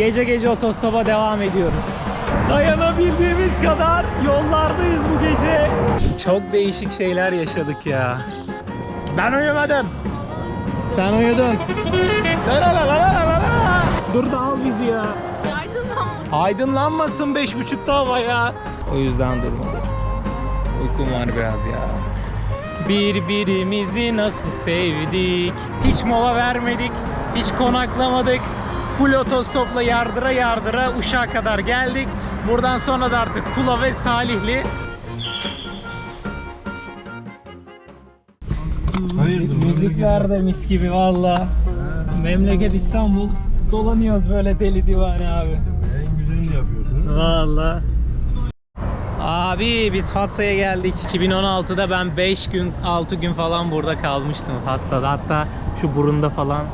gece gece otostopa devam ediyoruz. Dayanabildiğimiz kadar yollardayız bu gece. Çok değişik şeyler yaşadık ya. Ben uyumadım. Sen uyudun. La la la la la la la. Dur da al bizi ya. Aydınlanmış. Aydınlanmasın beş buçukta hava ya. O yüzden durmadık. Uykum var biraz ya. Birbirimizi nasıl sevdik. Hiç mola vermedik. Hiç konaklamadık. Full otostopla yardıra yardıra Uşak'a kadar geldik. Buradan sonra da artık Kula ve Salihli. Müzikler de mis gibi valla. Memleket İstanbul. Dolanıyoruz böyle deli divane abi. En güzelini yapıyorsun. Valla. Abi biz Fatsa'ya geldik. 2016'da ben 5 gün 6 gün falan burada kalmıştım Fatsa'da. Hatta şu burunda falan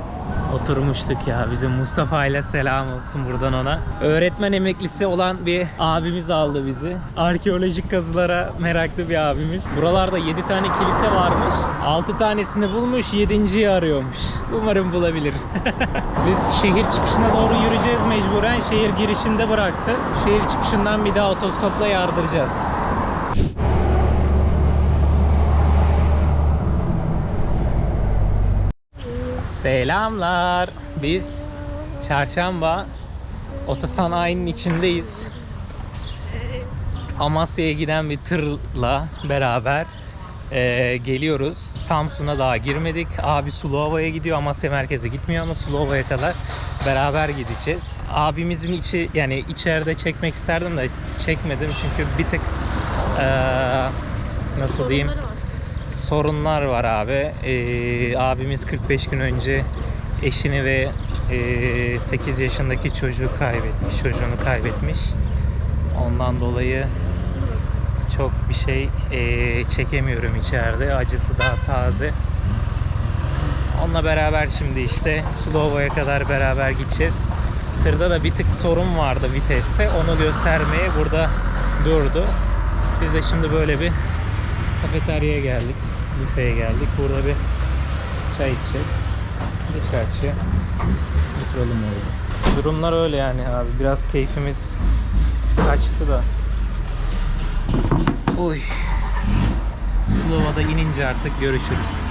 oturmuştuk ya. Bizim Mustafa ile selam olsun buradan ona. Öğretmen emeklisi olan bir abimiz aldı bizi. Arkeolojik kazılara meraklı bir abimiz. Buralarda 7 tane kilise varmış. 6 tanesini bulmuş, 7.yi arıyormuş. Umarım bulabilir. Biz şehir çıkışına doğru yürüyeceğiz mecburen. Şehir girişinde bıraktı. Şehir çıkışından bir daha otostopla yardıracağız. Selamlar. Biz Çarşamba Otosanayinin içindeyiz. Amasya'ya giden bir tırla beraber eee, geliyoruz. Samsun'a daha girmedik. Abi Suluova'ya gidiyor. Amasya merkeze gitmiyor ama Suluova'ya kadar beraber gideceğiz. Abimizin içi yani içeride çekmek isterdim de çekmedim çünkü bir tık eee, nasıl diyeyim. Sorunlar var abi. Ee, abimiz 45 gün önce eşini ve e, 8 yaşındaki çocuğu kaybetmiş, çocuğunu kaybetmiş. Ondan dolayı çok bir şey e, çekemiyorum içeride. Acısı daha taze. Onunla beraber şimdi işte Sulova'ya kadar beraber gideceğiz. Tırda da bir tık sorun vardı viteste. Onu göstermeye burada durdu. Biz de şimdi böyle bir kafeteryaya geldik. Büfeye geldik. Burada bir çay içeceğiz. Geç karşıya. Oturalım orada. Durumlar öyle yani abi. Biraz keyfimiz kaçtı da. Oy. Slova'da inince artık görüşürüz.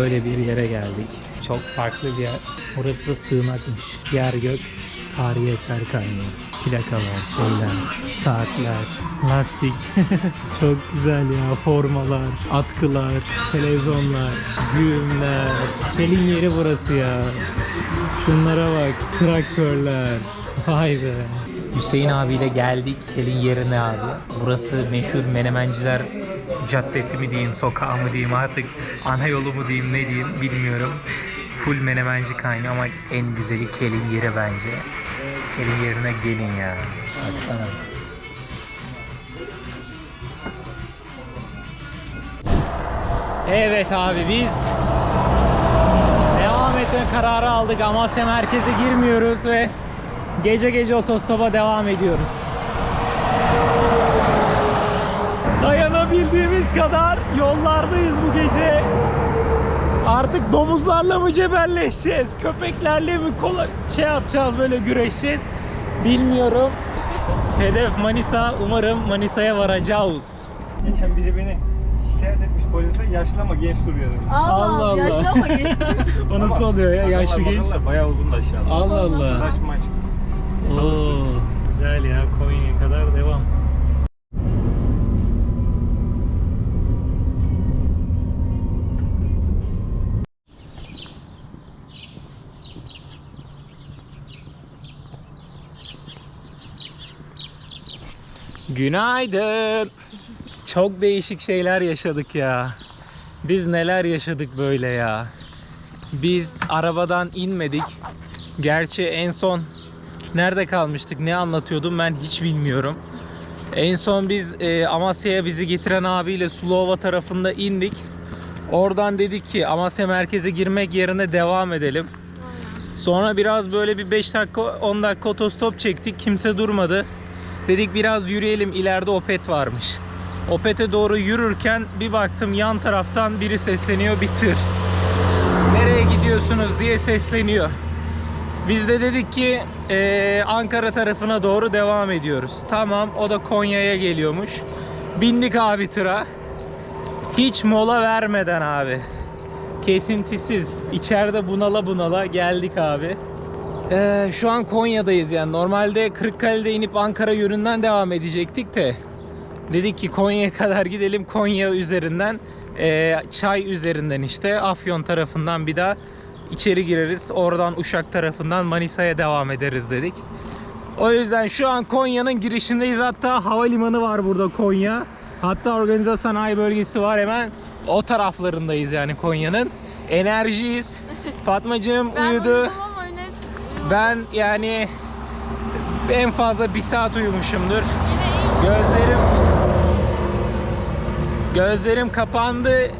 Böyle bir yere geldik. Çok farklı bir yer. Burası da sığınakmış. Yer gök tarihi eser kaynıyor. Plakalar, şeyler, saatler, lastik. Çok güzel ya. Formalar, atkılar, televizyonlar, güğümler. Selin yeri burası ya. Şunlara bak. Traktörler. Vay be. Hüseyin abiyle geldik Kelin yerine abi. Burası meşhur Menemenciler Caddesi mi diyeyim, sokağı mı diyeyim artık ana yolu mu diyeyim ne diyeyim bilmiyorum. Full menemenci kaynıyor ama en güzeli Kelin yeri bence. Kelin yerine gelin ya. Baksana. Evet abi biz devam etme kararı aldık. Amasya merkeze girmiyoruz ve gece gece otostopa devam ediyoruz. Dayanabildiğimiz kadar yollardayız bu gece. Artık domuzlarla mı cebelleşeceğiz? Köpeklerle mi kola şey yapacağız böyle güreşeceğiz? Bilmiyorum. Hedef Manisa. Umarım Manisa'ya varacağız. Geçen biri beni şikayet etmiş polise yaşlı ama genç duruyor. demiş. Allah Allah Allah. Allah. Yaşlı ama genç. O nasıl oluyor ya? Yaşlı genç. makallar Bayağı uzun da aşağıda. Allah Allah. Saç maç. Oo, güzel ya. Konya'ya kadar devam. Günaydın. Çok değişik şeyler yaşadık ya. Biz neler yaşadık böyle ya. Biz arabadan inmedik. Gerçi en son nerede kalmıştık, ne anlatıyordum ben hiç bilmiyorum. En son biz e, Amasya'ya bizi getiren abiyle Sulova tarafında indik. Oradan dedik ki Amasya merkeze girmek yerine devam edelim. Sonra biraz böyle bir 5 dakika 10 dakika otostop çektik. Kimse durmadı. Dedik biraz yürüyelim ileride Opet varmış. Opet'e doğru yürürken bir baktım yan taraftan biri sesleniyor bir tır. Nereye gidiyorsunuz diye sesleniyor. Biz de dedik ki eee, Ankara tarafına doğru devam ediyoruz. Tamam o da Konya'ya geliyormuş. Bindik abi tıra. Hiç mola vermeden abi. Kesintisiz. İçeride bunala bunala geldik abi. Ee, şu an Konya'dayız yani. Normalde Kırıkkale'de inip Ankara yönünden devam edecektik de. Dedik ki Konya'ya kadar gidelim. Konya üzerinden, ee, Çay üzerinden işte Afyon tarafından bir daha içeri gireriz. Oradan Uşak tarafından Manisa'ya devam ederiz dedik. O yüzden şu an Konya'nın girişindeyiz. Hatta havalimanı var burada Konya. Hatta organize sanayi bölgesi var hemen o taraflarındayız yani Konya'nın. Enerjiyiz. Fatmacığım Ben uyudu. uyudum ama. Ben yani en fazla bir saat uyumuşumdur. Gözlerim Gözlerim kapandı.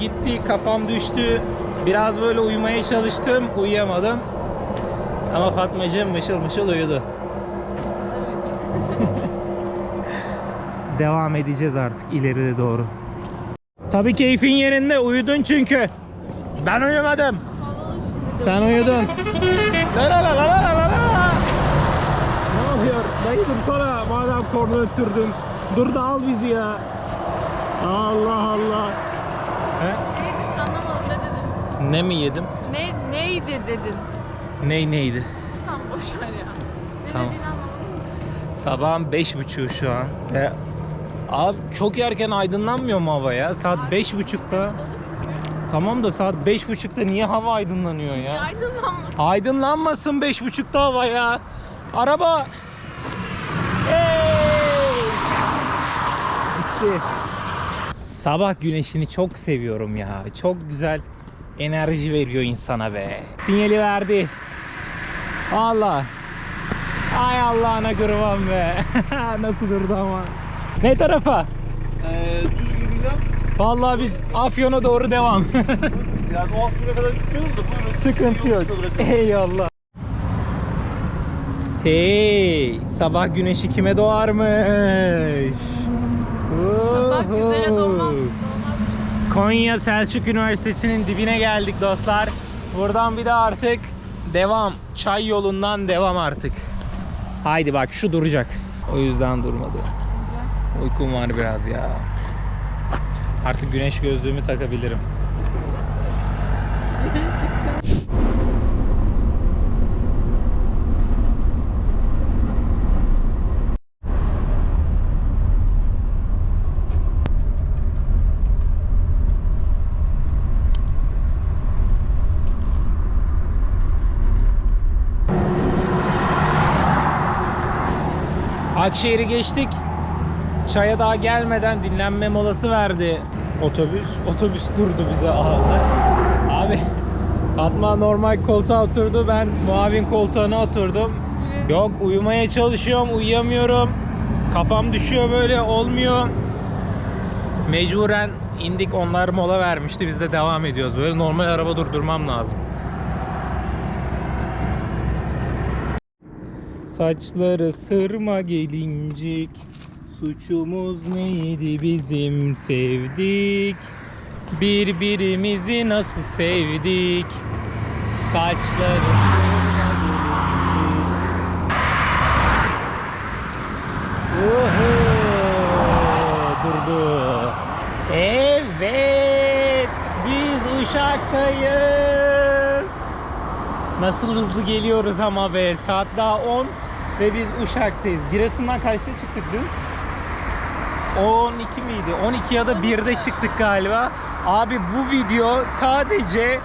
Gitti, kafam düştü. Biraz böyle uyumaya çalıştım, uyuyamadım. Ama Fatmacığım mışıl mışıl uyudu. Devam edeceğiz artık ileride doğru. Tabii keyfin yerinde uyudun çünkü. Ben uyumadım. Sen uyudun. La la la la la la la. Ne oluyor? Dayı dursana madem korna öttürdün. Dur da al bizi ya. Allah Allah. He? Ne dedin anlamadım ne dedin? Ne mi yedim? Ne neydi dedin? Ney neydi? Tam boş ver ya. Ne Tamam. dediğini anlamadım. Sabahın beş buçuğu şu an. Ve abi çok erken aydınlanmıyor mu hava ya? Saat beş buçukta. Tamam da saat beş buçukta niye hava aydınlanıyor Ya. ya? Aydınlanmasın. Aydınlanmasın beş buçukta hava ya. Araba. Hey! Gitti. Sabah güneşini çok seviyorum ya. Çok güzel enerji veriyor insana be. Sinyali verdi. Allah. Ay Allah'ına kurban be. Nasıl durdu ama. Ne tarafa? Ee, düz gideceğim. Vallahi biz Afyon'a doğru devam. Yani o hafifine kadar gitmiyorum da buyurun. Sıkıntı yok. Eyvallah. Hey, sabah güneşi kime doğarmış? Sabah güzele Uhu. Konya Selçuk Üniversitesi'nin dibine geldik dostlar. Buradan bir de artık devam. Çay yolundan devam artık. Haydi bak şu duracak. O yüzden durmadı. Uykum var biraz ya. Artık güneş gözlüğümü takabilirim. Akşehir'i geçtik. Çaya daha gelmeden dinlenme molası verdi otobüs. Otobüs durdu bize aldı. Abi Fatma normal koltuğa oturdu. Ben muavin koltuğuna oturdum. Yok uyumaya çalışıyorum, uyuyamıyorum. Kafam düşüyor böyle olmuyor. Mecburen indik onlar mola vermişti. Biz de devam ediyoruz. Böyle normal araba durdurmam lazım. Saçları sırma gelincik. Suçumuz neydi? Bizim sevdik. Birbirimizi nasıl sevdik? Saçları sırma gelincik. Uhu, Durdu. Evet Biz Uşak'tayız. Nasıl hızlı geliyoruz ama be. Saat daha 10 ve biz Uşak'tayız. Giresun'dan kaçta çıktık dün? 12 miydi? 12 ya da 1'de çıktık galiba. Abi bu video sadece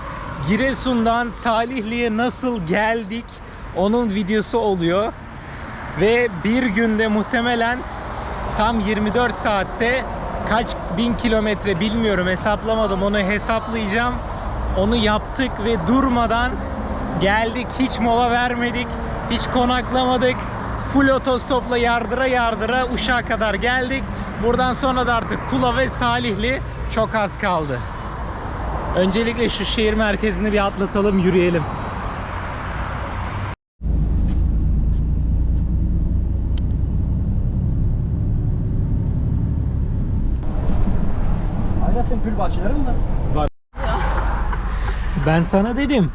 Giresun'dan Salihli'ye nasıl geldik onun videosu oluyor. Ve bir günde muhtemelen tam 24 saatte kaç bin kilometre bilmiyorum hesaplamadım onu hesaplayacağım. Onu yaptık ve durmadan geldik hiç mola vermedik hiç konaklamadık. Full otostopla yardıra yardıra Uşak'a kadar geldik. Buradan sonra da artık Kula ve Salihli çok az kaldı. Öncelikle şu şehir merkezini bir atlatalım, yürüyelim. Hayretin gül bahçeleri mi? Ben sana dedim.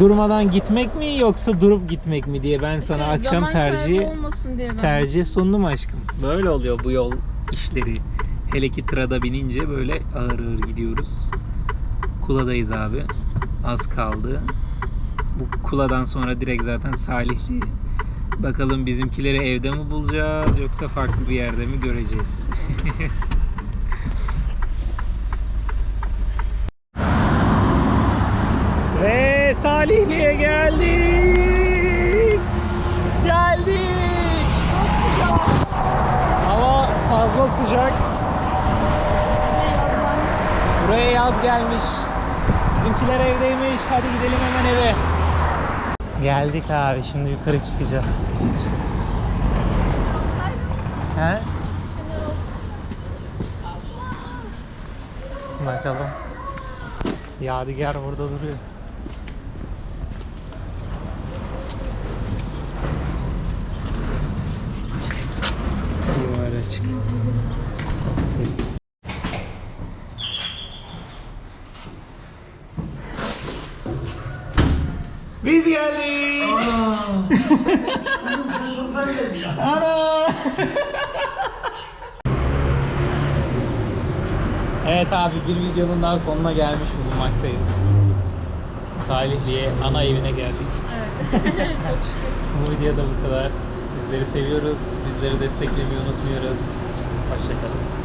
Durmadan gitmek mi yoksa durup gitmek mi diye ben sana İşte akşam zaman tercih olmasın diye ben. tercih sundum aşkım. Böyle oluyor bu yol işleri. Hele ki tırada binince böyle ağır ağır gidiyoruz. Kula'dayız abi. Az kaldı. Bu Kula'dan sonra direkt zaten Salihli. Bakalım bizimkileri evde mi bulacağız yoksa farklı bir yerde mi göreceğiz. Ve Salihli'ye geldik. Geldik. Hava fazla sıcak. Buraya yaz gelmiş. Bizimkiler evdeymiş. Hadi gidelim hemen eve. Geldik abi. Şimdi yukarı çıkacağız. He? Bakalım. Yadigar burada duruyor. Açık. Selim. Biz geldik. Ana. evet abi bir videonun daha sonuna gelmiş bulunmaktayız. Salihli'ye ana evine geldik. Evet. Bu videoda bu kadar. Sizleri seviyoruz. Bizleri desteklemeyi unutmuyoruz. Hoşçakalın.